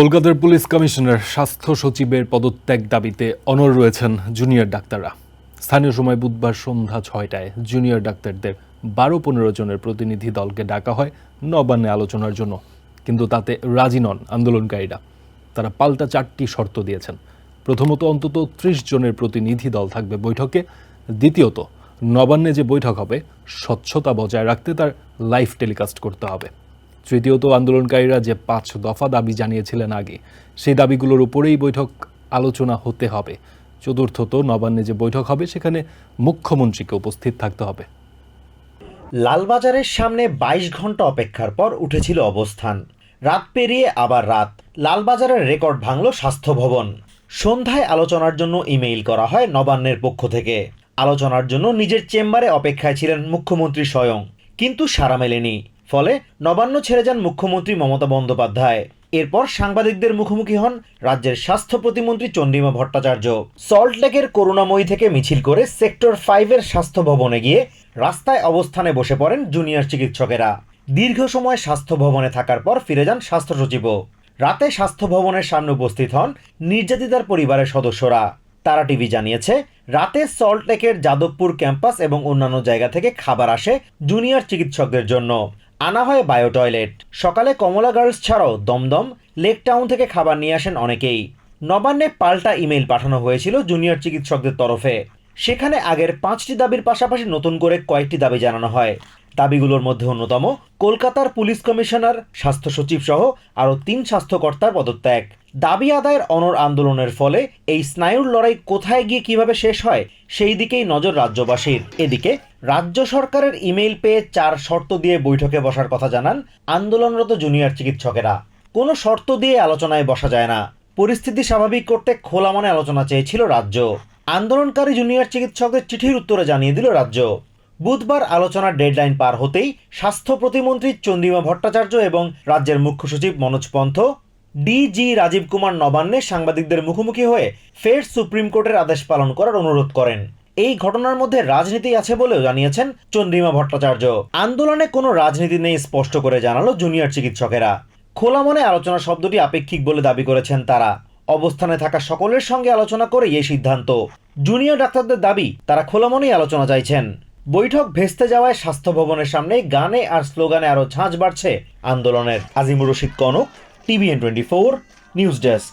কলকাতার police commissioner, স্বাস্থ্য সচিবের পদত্যাগ দাবিতে অনড় রয়েছেন জুনিয়র ডাক্তাররা। স্থানীয় সময় বুধবার সন্ধ্যা ছয়টায় জুনিয়র ডাক্তারদের বারো পনেরো জনের প্রতিনিধি দলকে ডাকা হয় নবান্নে আলোচনার জন্য, কিন্তু তাতে রাজি নন আন্দোলনকারীরা। তারা পাল্টা চারটি শর্ত দিয়েছেন। প্রথমত, অন্তত ত্রিশ জনের প্রতিনিধি দল থাকবে বৈঠকে। দ্বিতীয়ত, নবান্নে যে বৈঠক হবে, স্বচ্ছতা বজায় রাখতে তার লাইভ টেলিকাস্ট করতে হবে। তৃতীয়ত আন্দোলনকারীরা যে পাঁচ দফা দাবি জানিয়েছিলেন আগে, সেই দাবিগুলোর উপরেই বৈঠক আলোচনা হতে হবে। চতুর্থত নবান্নে যে বৈঠক হবে, সেখানে মুখ্যমন্ত্রীকে উপস্থিত থাকতে হবে। লালবাজারের সামনে ২২ ঘণ্টা অপেক্ষার পর উঠেছিল অবস্থান। রাত পেরিয়ে আবার রাত। লালবাজারের রেকর্ড ভাঙল স্বাস্থ্য ভবন। সন্ধ্যায় আলোচনার জন্য ইমেইল করা হয় নবান্নের পক্ষ থেকে। আলোচনার জন্য নিজের চেম্বারে অপেক্ষায় ছিলেন মুখ্যমন্ত্রী স্বয়ং। কিন্তু সারা মেলেনি। ফলে নবান্ন ছেড়ে যান মুখ্যমন্ত্রী মমতা বন্দ্যোপাধ্যায়। এরপর সাংবাদিকদের মুখোমুখি হন রাজ্যের স্বাস্থ্য প্রতিমন্ত্রী চন্দ্রিমা ভট্টাচার্য। সল্টলেকের করুণাময়ী থেকে মিছিল করে সেক্টর ফাইভের স্বাস্থ্য ভবনে গিয়ে রাস্তায় অবস্থানে বসে পড়েন জুনিয়র চিকিৎসকেরা। দীর্ঘ সময় স্বাস্থ্য ভবনে থাকার পর ফিরে যান স্বাস্থ্য সচিবও। রাতে স্বাস্থ্য ভবনের সামনে উপস্থিত হন নির্যাতিতার পরিবারের সদস্যরা। তারা টিভি জানিয়েছে, রাতে সল্টলেকের যাদবপুর ক্যাম্পাস এবং অন্যান্য জায়গা থেকে খাবার আসে জুনিয়র চিকিৎসকদের জন্য। আনা হয় বায়ো টয়লেট সকালে কমলা গার্লস ছাড়াও দমদম, লেক টাউন থেকে খাবার নিয়ে আসেন অনেকেই। নবান্নে পাল্টা ইমেল পাঠানো হয়েছিল জুনিয়র চিকিৎসকদের তরফে। সেখানে আগের পাঁচটি দাবির পাশাপাশি নতুন করে কয়েকটি দাবি জানানো হয়। দাবিগুলোর মধ্যে অন্যতম, কলকাতার পুলিশ কমিশনার, স্বাস্থ্য সচিব সহ আরও তিন স্বাস্থ্যকর্তার পদত্যাগ। দাবি আদায়ের অনর আন্দোলনের ফলে এই স্নায়ুর লড়াই কোথায় গিয়ে কীভাবে শেষ হয়, সেই দিকেই নজর রাজ্যবাসীর। এদিকে রাজ্য সরকারের ইমেইল পেয়ে চার শর্ত দিয়ে বৈঠকে বসার কথা জানান আন্দোলনরত জুনিয়র চিকিৎসকেরা। কোনো শর্ত দিয়ে আলোচনায় বসা যায় না। পরিস্থিতি স্বাভাবিক করতে খোলা মনে আলোচনা চেয়েছিল রাজ্য। আন্দোলনকারী জুনিয়র চিকিৎসকদের চিঠির উত্তরে জানিয়ে দিল রাজ্য। বুধবার আলোচনার ডেডলাইন পার হতেই স্বাস্থ্য প্রতিমন্ত্রী চন্দ্রিমা ভট্টাচার্য এবং রাজ্যের মুখ্য সচিব মনোজ পন্থ, ডিজি রাজীব কুমার নবান্নে সাংবাদিকদের মুখোমুখি হয়ে ফের সুপ্রিম কোর্টের আদেশ পালন করার অনুরোধ করেন। এই ঘটনার মধ্যে রাজনীতি আছে বলেও জানিয়েছেন চন্দ্রিমা ভট্টাচার্য। আন্দোলনে কোনো রাজনীতি নেই স্পষ্ট করে জানালো জুনিয়র চিকিৎসকেরা। খোলা মনে আলোচনা শব্দটি আপেক্ষিক বলে দাবি করেছেন তারা। অবস্থানে থাকা সকলের সঙ্গে আলোচনা করে এই সিদ্ধান্ত। জুনিয়র ডাক্তারদের দাবি, তারা খোলা মনেই আলোচনা চাইছেন। বৈঠক ভেস্তে যাওয়ায় স্বাস্থ্য ভবনের সামনে গানে আর স্লোগানে আরও ঝাঁঝ বাড়ছে আন্দোলনের। Azimur Rashid Kanak, TVN twenty four, news desk.